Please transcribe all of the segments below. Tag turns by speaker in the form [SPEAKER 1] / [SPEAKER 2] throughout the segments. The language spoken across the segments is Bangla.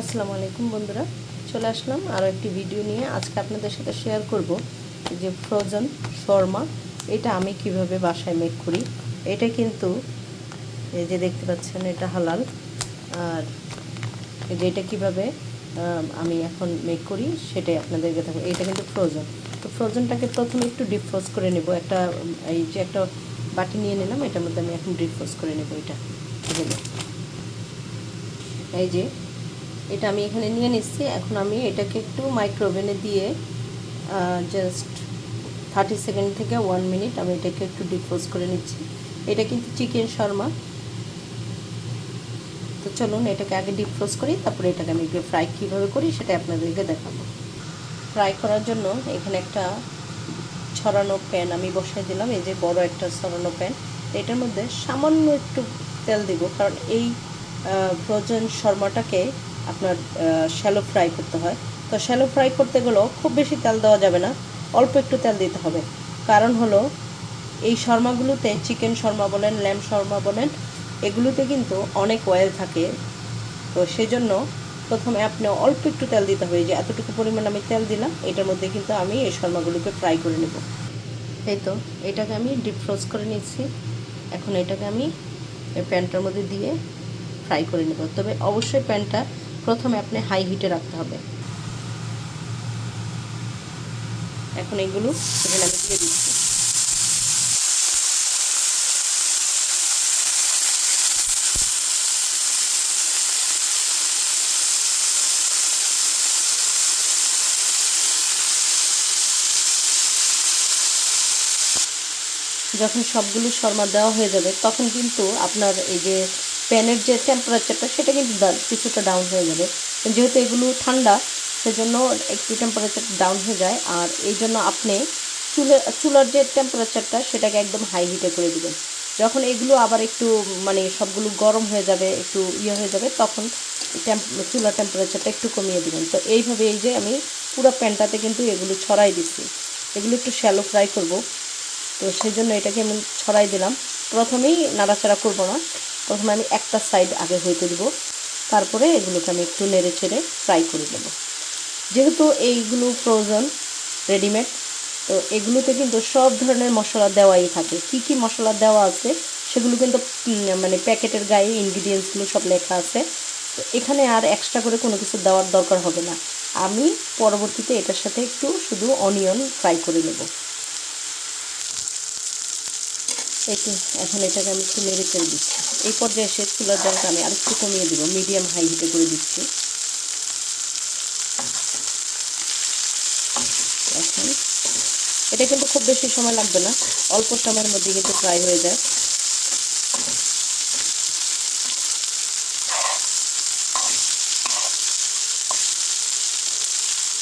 [SPEAKER 1] আসসালামু আলাইকুম বন্ধুরা। চলে আসলাম আরও একটি ভিডিও নিয়ে। আজকে আপনাদের সাথে শেয়ার করব যে ফ্রোজেন শর্মা এটা আমি কীভাবে বাসায় মেক করি। এটা কিন্তু এই যে দেখতে পাচ্ছেন, এটা হালাল। আর যে এটা কীভাবে আমি এখন মেক করি, সেটাই আপনাদেরকে থাকব এটা কিন্তু ফ্রোজেন তো ফ্রোজেনটাকে প্রথমে একটু ডিপ ফ্রোজ করে নেব। একটা, এই যে একটা বাটি নিয়ে নিলাম, এটার মধ্যে আমি এখন ডিপ ফ্রোজ করে নেব এটা। এই যে এটা আমি এখানে নিয়ে নিচ্ছি। এখন আমি এটাকে একটু মাইক্রোওভেনে দিয়ে জাস্ট থার্টি সেকেন্ড থেকে ওয়ান মিনিট আমি এটাকে একটু ডিপোজ করে নিচ্ছি। এটা কিন্তু চিকেন শর্মা। তো চলুন এটাকে আগে ডিপোজ করি, তারপরে এটাকে আমি একটু ফ্রাই কীভাবে করি সেটা আপনাদেরকে দেখাবো। ফ্রাই করার জন্য এখানে একটা ছড়ানো প্যান আমি বসাই দিলাম, এই যে বড় একটা ছড়ানো প্যান এটার মধ্যে সামান্য একটু তেল দিব, কারণ এই ফ্রোজেন শর্মাটাকে আপনার শ্যালো ফ্রাই করতে হয়। তো শ্যালো ফ্রাই করতে গেলেও খুব বেশি তেল দেওয়া যাবে না, অল্প একটু তেল দিতে হবে। কারণ হলো, এই শর্মাগুলোতে চিকেন শর্মা বলেন ল্যাম্প শর্মা বলেন, এগুলোতে কিন্তু অনেক অয়েল থাকে। তো সেজন্য প্রথমে আপনি অল্প একটু তেল দিতে হবে। যে এতটুকু পরিমাণ আমি তেল দিলাম, এটার মধ্যে কিন্তু আমি এই শর্মাগুলোকে ফ্রাই করে নেব। এই তো, এটাকে আমি ডিপ ফ্রোজ করে নিচ্ছি। এখন এটাকে আমি প্যানটার মধ্যে দিয়ে ফ্রাই করে নেব। তবে অবশ্যই প্যানটা প্রথমে আপনি হাই হিটে রাখতে হবে। এখন এগুলো এখানে আমি দিয়ে দিচ্ছি। যখন সবগুলো শর্মা দেওয়া হয়ে যাবে, তখন কিন্তু আপনার এই যে প্যানের যে টেম্পারেচারটা সেটা কিন্তু কিছুটা ডাউন হয়ে যাবে। যেহেতু এগুলো ঠান্ডা, সেজন্য একটু টেম্পারেচার ডাউন হয়ে যায়। আর এই জন্য আপনি চুলে, চুলার যে টেম্পারেচারটা সেটাকে একদম হাই হিটে করে দেবেন। যখন এগুলো আবার একটু মানে সবগুলো গরম হয়ে যাবে, একটু ইয়ে হয়ে যাবে, তখন চুলার টেম্পারেচারটা একটু কমিয়ে দেবেন। তো এইভাবে এই যে আমি পুরো প্যানটাতে কিন্তু এগুলো ছড়াই দিচ্ছি। এগুলো একটু শ্যালো ফ্রাই করব। তো সেই জন্য এটাকে আমি ছড়াই দিলাম। প্রথমেই নাড়াচাড়া করব না। প্রথমে আমি একটা সাইড আগে হইতে দিব। তারপরে এগুলোকে আমি একটু নেড়ে ছেড়ে ফ্রাই করে দেবো যেহেতু এইগুলো প্রয়োজন রেডিমেড তো এগুলোতে কিন্তু সব ধরনের মশলা দেওয়াই থাকে। কি কি মশলা দেওয়া আছে, সেগুলো কিন্তু মানে প্যাকেটের গায়ে ইনগ্রিডিয়েন্টসগুলো সব লেখা আছে। তো এখানে আর এক্সট্রা করে কোনো কিছু দেওয়ার দরকার হবে না। আমি পরবর্তীতে এটার সাথে একটু শুধু অনিয়ন ফ্রাই করে নেব। একটু এখন এটাকে আমি একটু নেড়ে করে দিচ্ছি। এই পর্যায়ে এসে চুলার জলটা আমি আরেকটু কমিয়ে দেবো মিডিয়াম হাই হিটে করে দিচ্ছি। এখন এটা কিন্তু খুব বেশি সময় লাগবে না, অল্প সময়ের মধ্যে কিন্তু ফ্রাই হয়ে যায়।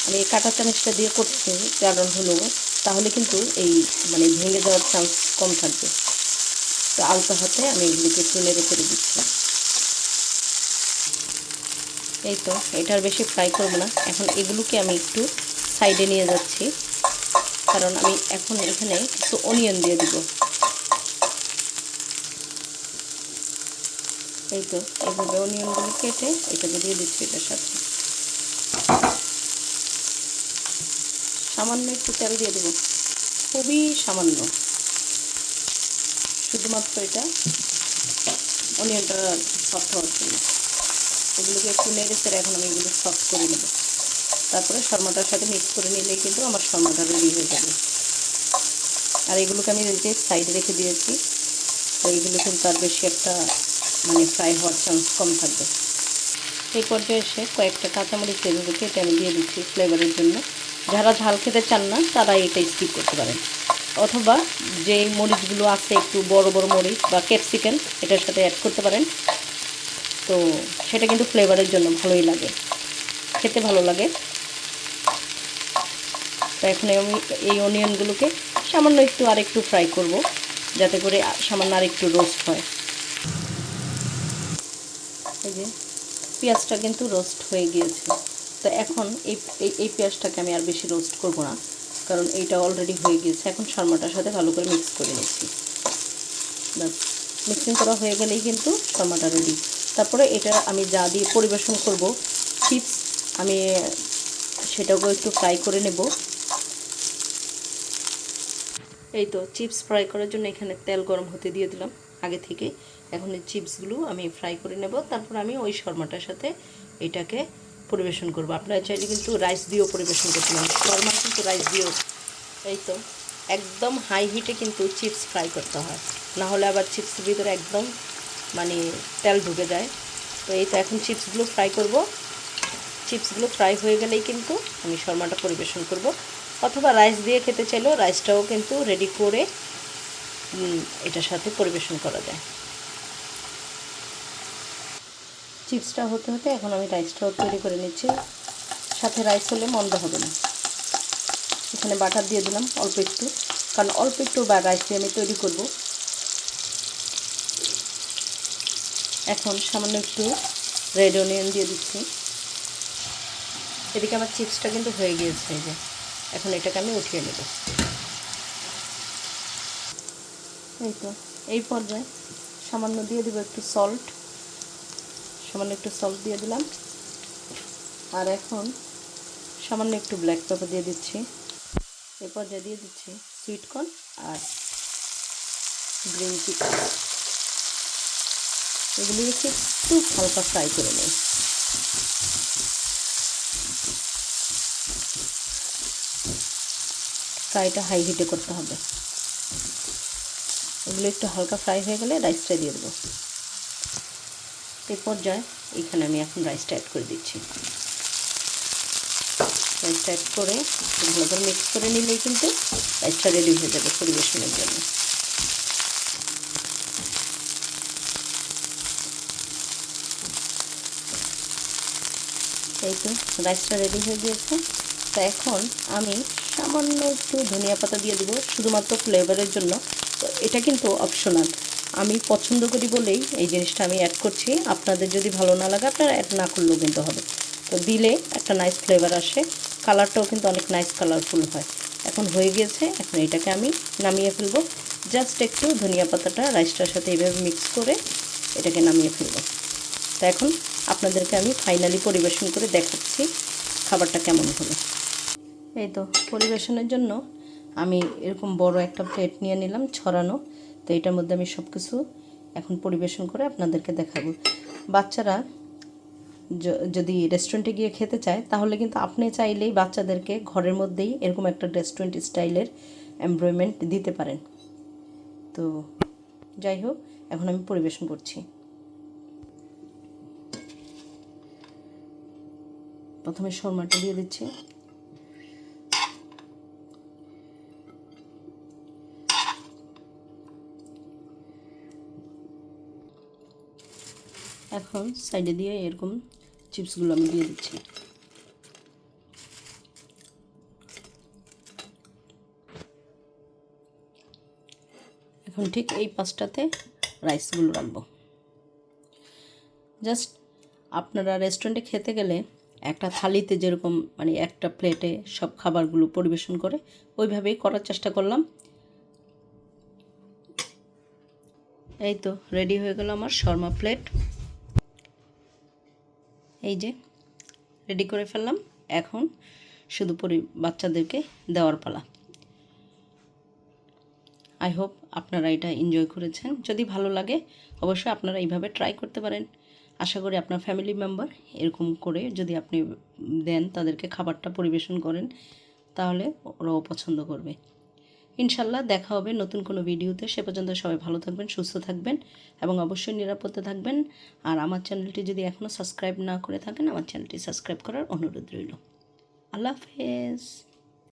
[SPEAKER 1] আমি এই কাটা চামচটা দিয়ে করছি কারণ হলো তাহলে কিন্তু এই মানে ভেঙে যাওয়ার চান্স কম থাকবে। তো আলতা হাতে আমি এগুলোকে নেড়ে করে দিচ্ছি। এই তো এটার বেশি ফ্রাই করব না। এখন এগুলোকে আমি একটু সাইডে নিয়ে যাচ্ছি। কারণ আমি এখন এখানে কিছু অনিয়ন দিয়ে দিব। এই তো, এইভাবে অনিয়নগুলো কেটে এটাকে দিয়ে দিচ্ছি এটার সাথে। সামান্য একটু তেল দিয়ে দেবো। খুবই সামান্য। শুধুমাত্র এটা অনিয়নটা সফট হওয়ার জন্য। এগুলোকে একটু নেড়ে চেড়ে এখন আমি এগুলো সফট করে নেব। তারপরে শর্মাটার সাথে মিক্স করে নিলেই কিন্তু আমার শর্মাটা রেডি হয়ে যাবে। আর এগুলোকে আমি যে সাইডে রেখে দিয়েছি, তো এইগুলো কিন্তু আর বেশি একটা মানে ফ্রাই হওয়ার চান্স কম থাকবে। এই পর্যায়ে এসে কয়েকটা কাঁচামরিচ এগুলো এটা আমি দিয়ে দিচ্ছি ফ্লেভারের জন্য। যারা ঝাল খেতে চান না, তারা এটা স্কিপ করতে পারেন। অথবা যে মরিচগুলো আছে একটু বড় বড় মরিচ বা ক্যাপসিকাম এটার সাথে অ্যাড করতে পারেন। তো সেটা কিন্তু ফ্লেভারের জন্য ভালোই লাগে। খেতে ভালো লাগে। তো এখন আমি এই অনিয়নগুলোকে সামান্য একটু আর একটু ফ্রাই করব, যাতে করে সামান্য আর একটু রোস্ট হয়। এই যে, পেঁয়াজটা কিন্তু রোস্ট হয়ে গিয়েছে। তো এখন এই এই পেঁয়াজটাকে আমি আর বেশি রোস্ট করব না। কারণ এইটা অলরেডি হয়ে গিয়েছে। এখন শর্মাটার সাথে ভালো করে মিক্স করে নিচ্ছি। মিক্সিং করা হয়ে গেলেই কিন্তু শর্মাটা রেডি তারপরে এটা আমি যা দিয়ে পরিবেশন করব চিপস আমি সেটাকেও একটু ফ্রাই করে নেব। এই তো চিপস ফ্রাই করার জন্য এখানে তেল গরম হতে দিয়ে দিলাম আগে থেকে। এখন এই চিপসগুলো আমি ফ্রাই করে নেব। তারপর আমি ওই শর্মাটার সাথে এটাকে পরিবেশন করব। আপনারা চাইলে কিন্তু রাইস দিয়েও পরিবেশন করতে পারেন। শর্মা কিন্তু রাইস দিয়েও, এই তো, একদম হাই হিটে কিন্তু চিপস ফ্রাই করতে হয়। না হলে আবার চিপসের ভিতরে একদম মানে তেল ঢুকে যায়। তো এই তো এখন চিপসগুলো ফ্রাই করব। চিপসগুলো ফ্রাই হয়ে গেলেই কিন্তু আমি শর্মাটা পরিবেশন করব। অথবা রাইস দিয়ে খেতে চাইলেও রাইসটাও কিন্তু রেডি করে এটার সাথে পরিবেশন করা যায়। চিপসটা হতে হতে এখন আমি রাইসটাও তৈরি করে নিচ্ছি। সাথে রাইস হলে মন্দ হবে না। এখানে বাটার দিয়ে দিলাম অল্প একটু, কারণ অল্প একটু বা রাইস দিয়ে আমি তৈরি করব। এখন সামান্য একটু রেড অনিয়ন দিয়ে দিচ্ছি। এদিকে আমার চিপসটা কিন্তু হয়ে গিয়েছে এই যে। এখন এটাকে আমি উঠিয়ে নেব। এই তো, এই পর্যায়ে সামান্য দিয়ে দেবো একটু সল্ট সামান্য একটু সল্ট দিয়ে দিলাম। আর এখন সামান্য একটু ব্ল্যাক পেপার দিয়ে দিচ্ছি। এরপর পর্যায়ে দিয়ে দিচ্ছি সুইট কর্ন আর গ্রিন চিকেন এগুলিকে একটু হালকা ফ্রাই করে নেই। ফ্রাইটা হাই হিটে করতে হবে। এগুলো একটু হালকা ফ্রাই হয়ে গেলে রাইসটা দিয়ে দেবো। এই পর্যায়ে এখানে আমি এখন রাইসটা অ্যাড করে দিচ্ছি। রাইসটা অ্যাড করে ভালো করে মিক্স করে নিলেই কিন্তু রাইসটা রেডি হয়ে যাবে পরিবেশনের জন্য। এই তো রাইসটা রেডি হয়ে গিয়েছে। তো এখন আমি সামান্য একটু ধনিয়া পাতা দিয়ে দেবো, শুধুমাত্র ফ্লেভারের জন্য। তো এটা কিন্তু অপশনাল আমি পছন্দ করি বলেই এই জিনিসটা আমি অ্যাড করছি। আপনাদের যদি ভালো না লাগে, আপনারা অ্যাড না করলেও কিন্তু হবে। তো দিলে একটা নাইস ফ্লেভার আসে। কালারটাও কিন্তু অনেক নাইস কালারফুল হয়। এখন হয়ে গিয়েছে, এখন এটাকে আমি নামিয়ে ফেলব। জাস্ট একটু ধনিয়া পাতাটা রাইসটার সাথে এইভাবে মিক্স করে এটাকে নামিয়ে ফেলব। তো এখন আপনাদেরকে আমি ফাইনালি পরিবেশন করে দেখাচ্ছি খাবারটা কেমন হলো। এই তো, পরিবেশনের জন্য আমি এরকম বড় একটা প্লেট নিয়ে নিলাম ছড়ানো। তো এটার মধ্যে আমি সব কিছু এখন পরিবেশন করে আপনাদেরকে দেখাবো। বাচ্চারা যদি রেস্টুরেন্টে গিয়ে খেতে চায়, তাহলে কিন্তু আপনি চাইলেই বাচ্চাদেরকে ঘরের মধ্যেই এরকম একটা রেস্টুরেন্ট স্টাইলের এমব্রয়মেন্ট দিতে পারেন। তো যাই হোক, এখন আমি পরিবেশন করছি। প্রথমে শর্মাটা দিয়ে দিচ্ছি। এখন সাইডে দিয়ে এরকম চিপসগুলো আমি দিয়ে দিচ্ছি। এখন ঠিক এই পাঁচটাতে রাইসগুলো রাখব। জাস্ট আপনারা রেস্টুরেন্টে খেতে গেলে একটা থালিতে যেরকম মানে একটা প্লেটে সব খাবারগুলো পরিবেশন করে, ওইভাবেই করার চেষ্টা করলাম। এই তো, রেডি হয়ে গেল আমার শর্মা প্লেট। এই যে রেডি করে ফেললাম। এখন শুধু পরি, বাচ্চাদেরকে দেওয়ার পালা। আই হোপ আপনারা এটা এনজয় করেছেন। যদি ভালো লাগে, অবশ্যই আপনারা এইভাবে ট্রাই করতে পারেন। আশা করি আপনার ফ্যামিলি মেম্বার এরকম করে যদি আপনি দেন, তাদেরকে খাবারটা পরিবেশন করেন, তাহলে ওরাও পছন্দ করবে। ইনশাল্লাহ দেখা হবে নতুন কোনো ভিডিওতে। সে পর্যন্ত সবাই ভালো থাকবেন, সুস্থ থাকবেন এবং অবশ্যই নিরাপদে থাকবেন। আর আমার চ্যানেলটি যদি এখনও সাবস্ক্রাইব না করে থাকেন, আমার চ্যানেলটি সাবস্ক্রাইব করার অনুরোধ রইল। আল্লাহ হাফেজ।